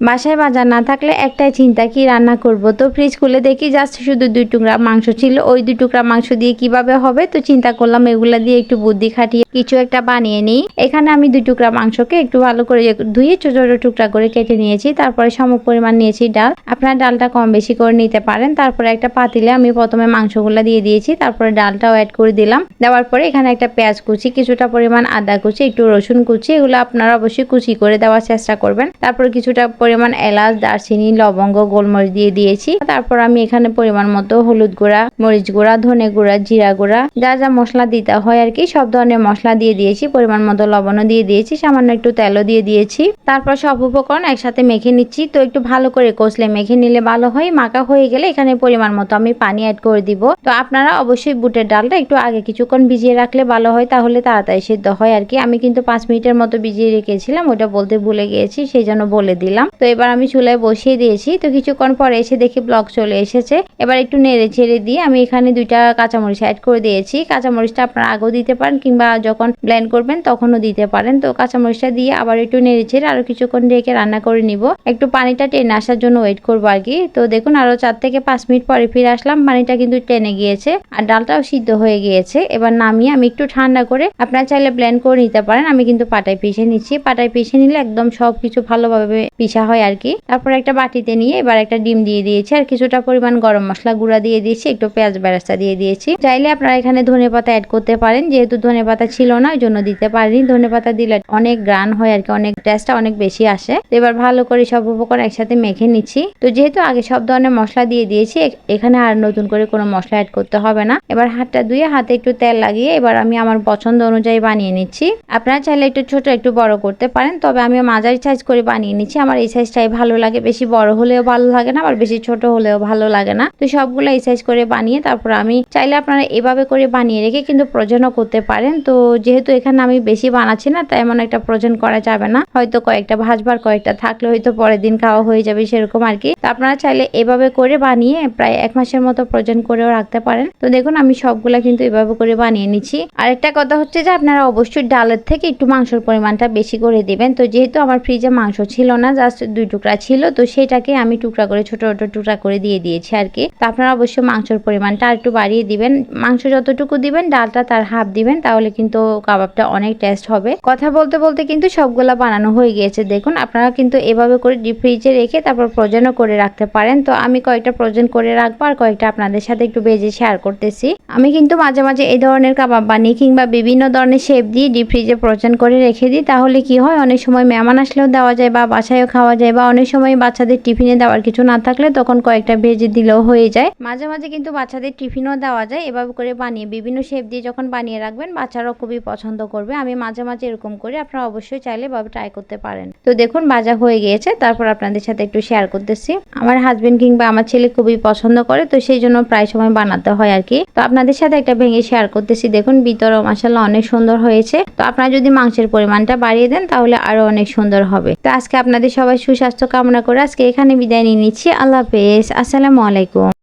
বাসায় বাজার না থাকলে একটাই চিন্তা, কি রান্না করব? তো ফ্রিজ খুলে দেখি জাস্ট শুধু দুই টুকরা মাংস ছিল। ওই দুই টুকরা মাংস দিয়ে কীভাবে হবে? তো চিন্তা করলাম এগুলা দিয়ে একটু বুদ্ধি খাটিয়ে কিছু একটা বানিয়ে নিই। এখানে আমি দুই টুকরা মাংসকে একটু ভালো করে ধুয়ে ছোট ছোট টুকরা করে কেটে নিয়েছি। তারপরে সম পরিমাণ নিয়েছি ডাল। আপনারা ডালটা কম বেশি করে নিতে পারেন। তারপরে একটা পাতিলে আমি প্রথমে মাংসগুলো দিয়ে দিয়েছি। তারপরে ডালটাও অ্যাড করে দিলাম। দেওয়ার পরে এখানে একটা পেঁয়াজ কুচি, কিছুটা পরিমাণ আদা কুচি, একটু রসুন কুচি, এগুলো আপনারা অবশ্যই কুচি করে দেওয়ার চেষ্টা করবেন। তারপর কিছুটা পরিমাণ এলাচ, দারচিনি, লবঙ্গ, গোলমরিচ দিয়ে দিয়েছি। তারপর আমি এখানে পরিমাণ মতো হলুদ গুঁড়া, মরিচ গুঁড়া, ধনে গুঁড়া, জিরা গুঁড়া, যা যা মশলা দিতে হয় আর কি, সব ধরনের মশলা দিয়ে দিয়েছি। পরিমাণ মতো লবণও দিয়ে দিয়েছি, সামান্য একটু তেলও দিয়ে দিয়েছি। তারপর সব উপকরণ একসাথে মেখে নিচ্ছি। তো একটু ভালো করে কষলে, মেখে নিলে ভালো হয়। মাখা হয়ে গেলে এখানে পরিমাণ মতো আমি পানি অ্যাড করে দিব। তো আপনারা অবশ্যই বুটের ডালটা একটু আগে কিছুক্ষণ ভিজিয়ে রাখলে ভালো হয়, তাহলে তাড়াতাড়ি সিদ্ধ হয় আর কি। আমি কিন্তু পাঁচ মিনিটের মতো ভিজিয়ে রেখেছিলাম, ওটা বলতে ভুলে গিয়েছি সেই জন্য বলে দিলাম। তো এবার আমি চুলায় বসিয়ে দিয়েছি। তো কিছুক্ষণ পরে এসে দেখি ব্লক চলে এসেছে। এবার একটু নেড়ে ছেড়ে দিয়ে আমি এখানে দুইটা কাঁচামরিচ অ্যাড করে দিয়েছি। কাঁচামরিচটা আপনারা আগেও দিতে পারেন কিংবা যখন ব্লেন্ড করবেন তখনও দিতে পারেন। তো কাঁচামরিচটা দিয়ে আবার একটু নেড়ে ছেড়ে আরও কিছুক্ষণ রেখে রান্না করে নিব। একটু পানিটা টেনে আসার জন্য ওয়েট করব আর কি। তো দেখুন, আরও চার থেকে পাঁচ মিনিট পরে ফিরে আসলাম। পানিটা কিন্তু টেনে গিয়েছে আর ডালটাও সিদ্ধ হয়ে গিয়েছে। এবার নামিয়ে আমি একটু ঠান্ডা করে আপনারা চাইলে ব্লেন্ড করে নিতে পারেন। আমি কিন্তু পাটায় পিষে নিচ্ছি। পাটায় পিষে নিলে একদম সব কিছু ভালোভাবে পিষা হয় আর কি। তারপর একটা বাটিতে নিয়ে এবার একটা ডিম দিয়ে দিয়েছি আর কিছুটা পরিমাণ গরম মশলা গুঁড়া দিয়ে দিয়েছি, একটু পেঁয়াজ বেরাস্তা দিয়ে দিয়েছি। চাইলে আপনারা এখানে ধনে পাতা অ্যাড করতে পারেন। যেহেতু ধনে পাতা ছিল না, ওই জন্য দিতে পারিনি। ধনে পাতা দিলে অনেক গ্রান হয় আর কি, অনেক টেস্টটা অনেক বেশি আসে। এবার ভালো করে সব উপকরণ একসাথে মেখে নিচ্ছি। তো যেহেতু আগে সব ধরনের মশলা দিয়ে দিয়েছি এখানে আর নতুন করে কোনো মশলা অ্যাড করতে হবে না। এবার হাতটা ধুয়ে হাতে একটু তেল লাগিয়ে এবার আমি আমার পছন্দ অনুযায়ী বানিয়ে নিচ্ছি। আপনারা চাইলে একটু ছোট, একটু বড় করতে পারেন, তবে আমি মাঝারি সাইজ করে বানিয়ে নিচ্ছি। আমার এই সাইজটাই ভালো লাগে। বেশি বড় হলেও ভালো লাগে না, আবার বেশি ছোট হলেও ভালো লাগে না। তো সবগুলো এই সাইজ করে বানিয়ে তারপর আমি চাইলে আপনারা এভাবে করে বানিয়ে রেখে কিন্তু প্রয়োজনও করতে পারেন। তো যেহেতু এখানে আমি বেশি বানাচ্ছি না, তাই এমন একটা প্রয়োজন করা যাবে না। হয়তো কয়েকটা ভাজবার কয়েকটা থাকলে হয়তো পরের দিন খাওয়া হয়ে যাবে সেরকম আর কি। তো আপনারা চাইলে এভাবে করে বানিয়ে প্রায় এক মাসের মতো প্রয়োজন করেও রাখতে পারেন। তো দেখুন, আমি সবগুলা কিন্তু এভাবে করে বানিয়ে নিচ্ছি। আর একটা কথা হচ্ছে যে, আপনারা অবশ্যই ডালের থেকে একটু মাংসের পরিমাণটা বেশি করে দিবেন। তো যেহেতু আমার ফ্রিজে মাংস ছিল না, জাস্ট দুই টুকরা ছিল, তো সেটাকে আমি টুকরা করে, ছোট ছোট টুকরা করে দিয়ে দিয়েছি আর কি। তো আপনারা অবশ্যই মাংসের পরিমাণটা আর একটু বাড়িয়ে দিবেন। মাংস যতটুকু দিবেন, ডালটা তার হাফ দিবেন, তাহলে কিন্তু কাবাবটা অনেক টেস্ট হবে। কথা বলতে বলতে কিন্তু সবগুলা বানানো হয়ে গিয়েছে। দেখুন, আপনারা কিন্তু এভাবে করে ডিপ ফ্রিজে রেখে তারপর প্রয়োজনও করে রাখতে পারেন। তো আমি কয়েকটা প্রয়োজন করে রাখব আর কয়েকটা আপনাদের সাথে একটু বেজে শেয়ার করতেছি। আমি কিন্তু মাঝে মাঝে এই ধরনের কাবাব বানিয়ে কিংবা বিভিন্ন ধরনের শেপ দিয়ে ডিপ ফ্রিজে প্রয়োজন করে রেখে দিই। তাহলে কি হয়? অনেক সময় মেহমান আসলেও দেওয়া যায় বা বাসায়ও খাওয়া যায় বা অনেক সময় বাচ্চাদের টিফিনে দেওয়ার কিছু না থাকলে তখন কয়েকটা ভেজে দিলেও হয়ে যায়। মাঝে মাঝে কিন্তু বাচ্চাদের টিফিনও দেওয়া যায়। এভাবে করে বানিয়ে বিভিন্ন শেপ দিয়ে যখন বানিয়ে রাখবেন, বাচ্চারাও খুবই পছন্দ করবে। আমি মাঝে মাঝে এরকম করে আপনারা অবশ্যই চাইলে এভাবে ট্রাই করতে পারেন। তো দেখুন ভাজা হয়ে গিয়েছে। তারপর আপনাদের সাথে একটু শেয়ার করতেছি। আমার হাজবেন্ড কিংবা আমার ছেলে খুবই পছন্দ করে, তো সেই জন্য প্রায় সময় বানাতে হয় আর কি। তো আপনাদের সাথে একটা ভেঙে শেয়ার করতেছি। দেখুন, ভিতরও মাসাল্লাহ অনেক সুন্দর হয়েছে। তো আপনারা যদি মাংসের পরিমাণটা বাড়িয়ে দেন, তাহলে আরও অনেক সুন্দর হবে। তো আজকে আপনাদের সবাই সুস্বাস্থ্য কামনা করে আজকে এখানে বিদায় নিয়ে নিচ্ছি। আল্লাহ হাফেজ। আসসালামু আলাইকুম।